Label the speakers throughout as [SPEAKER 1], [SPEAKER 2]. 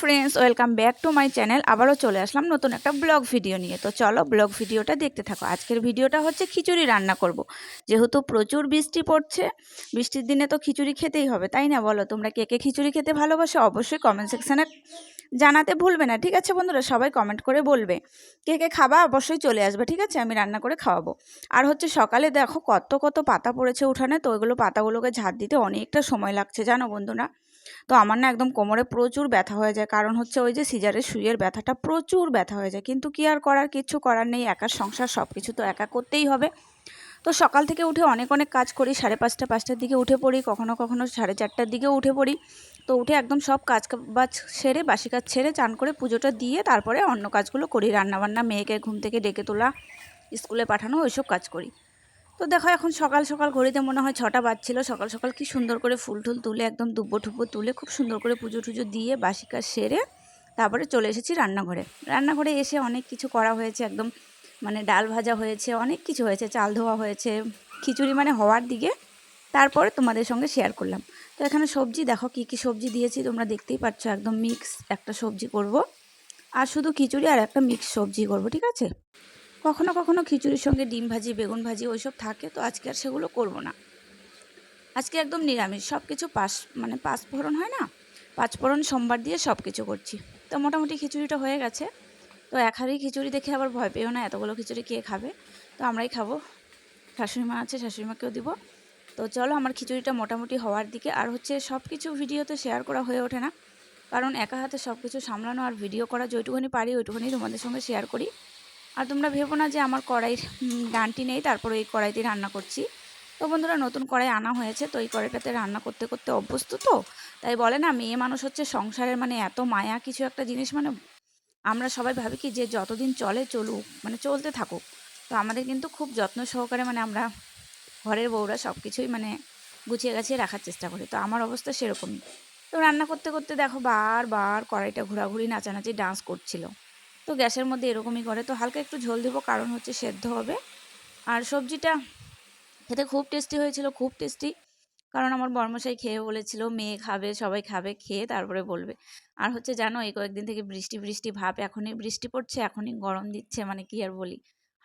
[SPEAKER 1] Friends welcome back to my channel আবারও চলে আসলাম নতুন একটা ব্লগ ভিডিও নিয়ে। তো চলো ব্লগ ভিডিওটা দেখতে থাকো। আজকের ভিডিওটা হচ্ছে খিচুড়ি রান্না করব। যেহেতু প্রচুর বৃষ্টি পড়ছে, বৃষ্টির দিনে তো খিচুড়ি খেতেই হবে, তাই না বলো? তোমরা কে কে খিচুড়ি খেতে ভালোবাসো অবশ্যই কমেন্ট সেকশানে জানাতে ভুলবে না, ঠিক আছে বন্ধুরা? সবাই কমেন্ট করে বলবে। কে কে খাবা অবশ্যই চলে আসবে, ঠিক আছে? আমি রান্না করে খাওয়াবো। আর হচ্ছে সকালে দেখো কত কত পাতা পড়েছে উঠানে, তো ওইগুলো পাতাগুলোকে ঝাড় দিতে অনেকটা সময় লাগছে, জানো বন্ধুরা? তো আমার না একদম কোমরে প্রচুর ব্যথা হয়ে যায়। কারণ হচ্ছে ওই যে সিজারের শুয়ের ব্যথাটা প্রচুর ব্যথা হয়ে যায়। কিন্তু কি আর করার? কিছু করার নেই। একার সংসার সব কিছু তো একা করতেই হবে। তো সকাল থেকে উঠে অনেক অনেক কাজ করি। সাড়ে পাঁচটা, পাঁচটার দিকে উঠে পড়ি। কখনো কখনো সাড়ে চারটার দিকেও উঠে পড়ি। তো উঠে একদম সব কাজ বাজ সেরে, বাসি কাজ ছেড়ে চান করে পুজোটা দিয়ে তারপরে অন্য কাজগুলো করি। রান্নাবান্না, মেয়েকে ঘুম থেকে ডেকে তোলা, স্কুলে পাঠানো, ওইসব কাজ করি। তো দেখো এখন সকাল সকাল ঘড়িতে মনে হয় ছটা বাজছিল। সকাল সকাল কি সুন্দর করে ফুল টুল তুলে, একদম দুব্বো ঠুব্বো তুলে, খুব সুন্দর করে পুজো টুজো দিয়ে বাসি কাজ সেরে তারপরে চলে এসেছি রান্নাঘরে। রান্নাঘরে এসে অনেক কিছু করা হয়েছে, একদম মানে ডাল ভাজা হয়েছে, অনেক কিছু হয়েছে, চাল ধোয়া হয়েছে, খিচুড়ি মানে হওয়ার দিকে তারপরে তোমাদের সঙ্গে শেয়ার করলাম। তো এখানে সবজি দেখো কি কি সবজি দিয়েছি, তোমরা দেখতেই পাচ্ছ একদম মিক্স একটা সবজি করব। আর শুধু খিচুড়ি আর একটা মিক্স সবজি করব, ঠিক আছে? কখনো কখনো খিচুড়ির সঙ্গে ডিম ভাজি, বেগুন ভাজি ওইসব থাকে, তো আজকে আর সেগুলো করব না। আজকে একদম নিরামিষ সব কিছু পাঁচ মানে পাঁচ ফোড়ন হয় না? পাঁচ ফোড়ন সোমবার দিয়ে সব কিছু করছি। তো মোটামুটি খিচুড়িটা হয়ে গেছে। তো এক হাড়ি খিচুড়ি দেখে আবার ভয় পেও না, এতগুলো খিচুড়ি কে খাবে? তো আমরাই খাব। শাশুড়ি মা আছে শাশুড়ি মাকেও দিব। তো চলো আমার খিচুড়িটা মোটামুটি হওয়ার দিকে। আর হচ্ছে সব কিছু ভিডিওতে শেয়ার করা হয়ে ওঠে না। কারণ একা হাতে সব কিছু সামলানো আর ভিডিও করা, যেটুকুনি পারি ওইটুকুনি তোমাদের সঙ্গে শেয়ার করি। আর তোমরা ভেবো না যে আমার কড়াইয়ের ডানটি নেই, তারপর এই কড়াইতে রান্না করছি। তো বন্ধুরা, নতুন কড়াই আনা হয়েছে, তো এই কড়াইটাতে রান্না করতে করতে অভ্যস্ত তো, তাই বলে না, মেয়ে মানুষ হচ্ছে সংসারের মানে এত মায়া, কিছু একটা জিনিস মানে আমরা সবাই ভাবি কি যে যতদিন চলে চলুক মানে চলতে থাকুক। তো আমাদের কিন্তু খুব যত্ন সহকারে মানে আমরা ঘরের বউরা সব কিছুই মানে গুছিয়ে গাছিয়ে রাখার চেষ্টা করি, তো আমার অবস্থা সেরকমই। তো রান্না করতে করতে দেখো বারবার কড়াইটা ঘোরাঘুরি, নাচানাচি ডান্স করছিল। তো গ্যাসের মধ্যে এরকমই করে। তো হালকা একটু ঝোল দেবো, কারণ হচ্ছে সেদ্ধ হবে। আর সবজিটা খেতে খুব টেস্টি হয়েছিল, খুব টেস্টি কারণ আমার বর্মশাই খেয়ে বলেছিল, মেয়ে খাবে, সবাই খাবে, খেয়ে তারপরে বলবে। আর হচ্ছে জানো, এই কয়েকদিন থেকে বৃষ্টি বৃষ্টি ভাব, এখনই বৃষ্টি পড়ছে, এখনই গরম দিচ্ছে মানে কি আর বলি।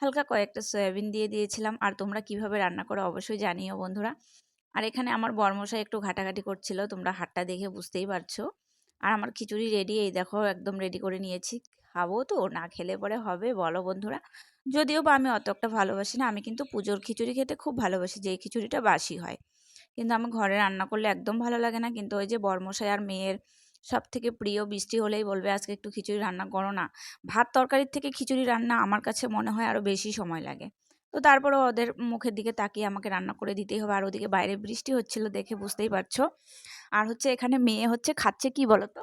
[SPEAKER 1] হালকা কয়েকটা সয়াবিন দিয়ে দিয়েছিলাম, আর তোমরা কীভাবে রান্না করো অবশ্যই জানিও বন্ধুরা। আর এখানে আমার বর্মশাই একটু ঘাটাঘাটি করছিল, তোমরা হাটটা দেখে বুঝতেই পারছ। আর আমার খিচুড়ি রেডি এই দেখো, একদম রেডি করে নিয়েছি। খাব তো, না খেলে পরে হবে, বলো বন্ধুরা। যদিও বা আমি অত একটা ভালোবাসি না, আমি কিন্তু পুজোর খিচুড়ি খেতে খুব ভালোবাসি যে খিচুড়িটা বাসি হয়। কিন্তু আমার ঘরে রান্না করলে একদম ভালো লাগে না, কিন্তু ওই যে বর্মশাই আর মেয়ের সব থেকে প্রিয় বৃষ্টি হলেই বলবে, আজকে একটু খিচুড়ি রান্না করো না। ভাত তরকারির থেকে খিচুড়ি রান্না আমার কাছে মনে হয় আরও বেশি সময় লাগে। তো তারপরে ওদের মুখের দিকে তাকিয়ে আমাকে রান্না করে দিতেই হবে, আর ওদিকে বাইরে বৃষ্টি হচ্ছিল দেখে বুঝতেই পারছ। আর হচ্ছে এখানে মেয়ে হচ্ছে, খাচ্ছে কি বলো তো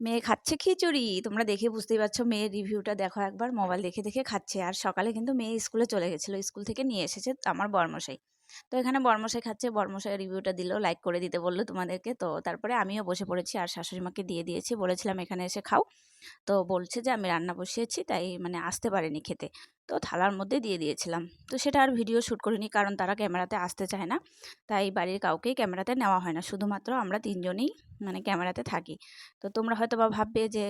[SPEAKER 1] মেয়ে খাচ্ছে খিচুড়ি। তোমরা দেখে বুঝতেই পারছ, মেয়ের রিভিউটা দেখো একবার, মোবাইল দেখে দেখে খাচ্ছে। আর সকালে কিন্তু মেয়ে স্কুলে চলে গেছিল, স্কুল থেকে নিয়ে এসেছে আমার বর্মশাই। তো এখানে বর্মশাই খাচ্ছে, বর্মশাই রিভিউটা দিল, লাইক করে দিতে বলল তোমাদেরকে। তো তারপরে আমিও বসে পড়েছি আর শাশুড়ি মাকে দিয়ে দিয়েছি, বলেছিলাম এখানে এসে খাও। তো বলছে যে, আমি রান্না বসিয়েছি, তাই মানে আসতে পারেনি খেতে। তো থালার মধ্যে দিয়ে দিয়েছিলাম। তো সেটা আর ভিডিও শ্যুট করিনি, কারণ তারা ক্যামেরাতে আসতে চায় না। তাই বাড়ির কাউকেই ক্যামেরাতে নেওয়া হয় না। শুধুমাত্র আমরা তিনজনেই মানে ক্যামেরাতে থাকি। তো তোমরা হয়তো বা ভাববে যে,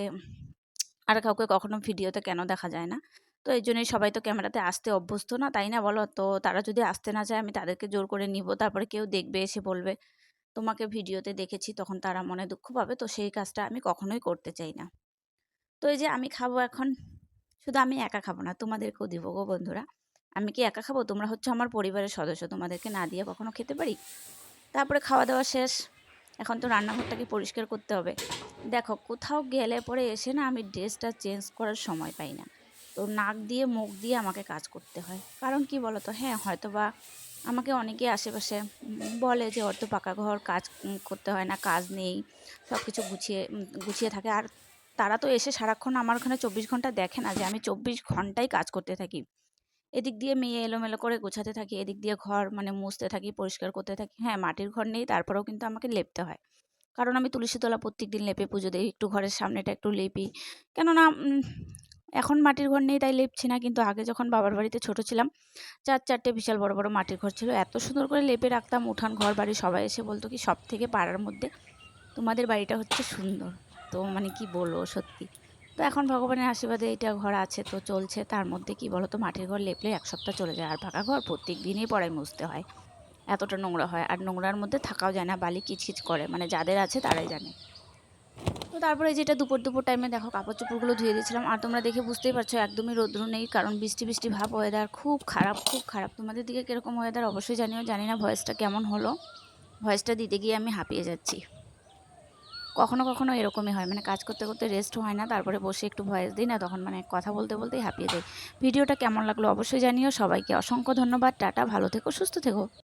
[SPEAKER 1] আর কাউকে কখনো ভিডিওতে কেন দেখা যায় না? তো এই জন্যই সবাই তো ক্যামেরাতে আসতে অভ্যস্ত না, তাই না বলো? তো তারা যদি আসতে না চায় আমি তাদেরকে জোর করে নিব, তারপরে কেউ দেখবে, এসে বলবে। তোমাকে ভিডিওতে দেখেছি, তখন তারা মনে দুঃখ পাবে, তো সেই কাজটা আমি কখনোই করতে চাই না। তো এই যে আমি খাব এখন, শুধু আমি একা খাব না, তোমাদেরকেও দিব গো বন্ধুরা। আমি কি একা খাব? তোমরা হচ্ছে আমার পরিবারের সদস্য, তোমাদেরকে না দিয়ে কখনো খেতে পারি? তারপরে খাওয়া দাওয়া শেষ, এখন তো রান্নাঘরটাকে পরিষ্কার করতে হবে। দেখো, কোথাও গেলে পরে এসে না আমি ড্রেসটা চেঞ্জ করার সময় পাই না। তো নাক দিয়ে, মুখ দিয়ে আমাকে কাজ করতে হয়। কারণ কি বলো তো হ্যাঁ হয়তো বা আমাকে অনেকে আশেপাশে বলে যে ওর তো পাকা ঘর, কাজ করতে হয় না, কাজ নেই সব কিছু গুছিয়ে গুছিয়ে থাকে। আর তারা তো এসে সারাক্ষণ আমার ওখানে চব্বিশ ঘণ্টা দেখে না যে, আমি চব্বিশ ঘন্টাই কাজ করতে থাকি। এদিক দিয়ে মেয়ে এলোমেলো করে গোছাতে থাকি, এদিক দিয়ে ঘর মানে মুছতে থাকি, পরিষ্কার করতে থাকি। হ্যাঁ মাটির ঘর নেই, তারপরেও কিন্তু আমাকে লেপতে হয়। কারণ আমি তুলসী তুলসীতলা প্রত্যেক দিন লেপে পুজো দিই, একটু ঘরের সামনেটা একটু লেপি। কেননা এখন মাটির ঘর নেই তাই লেপছি না। কিন্তু আগে যখন বাবার বাড়িতে ছোট ছিলাম, চার চারটে বিশাল বড় বড় মাটির ঘর ছিল। এত সুন্দর করে লেপে রাখতাম উঠান, ঘর, বাড়ি, সবাই এসে বলতো কি, সব থেকে পাড়ার মধ্যে তোমাদের বাড়িটা হচ্ছে সুন্দর। তো মানে কি বলব সত্যি। তো এখন ভগবানের আশীর্বাদে এটা ঘর আছে, তো চলছে। তার মধ্যে কি বলো তো মাটির ঘর লেপলে এক সপ্তাহ চলে যায়। আর ফাঁকা ঘর প্রত্যেক দিনই পড়ায় মুছতে হয়। এতটা নোংরা হয়। আর নোংরার মধ্যে থাকাও যায় না, বালি কিচকিচ করে। মানে যাদের আছে তারাই জানে। তো তারপরে যেটা দুপুর দুপুর টাইমে দেখো কাপড় চোপড়গুলো ধুয়ে দিয়েছিলাম। আর তোমরা দেখে বুঝতেই পারছ, একদমই রোদ্র নেই, কারণ বৃষ্টি বৃষ্টি ভাব ওয়েদার খুব খারাপ খুব খারাপ। তোমাদের দিকে কীরকম ওয়েদার অবশ্যই জানিও, জানি না ভয়েসটা কেমন হলো। ভয়েসটা দিতে গিয়ে আমি হাঁপিয়ে যাচ্ছি। কখনো কখনো এরকমই হয় মানে কাজ করতে করতে রেস্ট হয় না, তারপরে বসে একটু ভয়েস দিই না, তখন মানে কথা বলতে বলতেই হাঁপিয়ে যাই। ভিডিওটা কেমন লাগল অবশ্যই জানিও, সবাইকে অসংখ্য ধন্যবাদ, টাটা, ভালো থেকো, সুস্থ থেকো।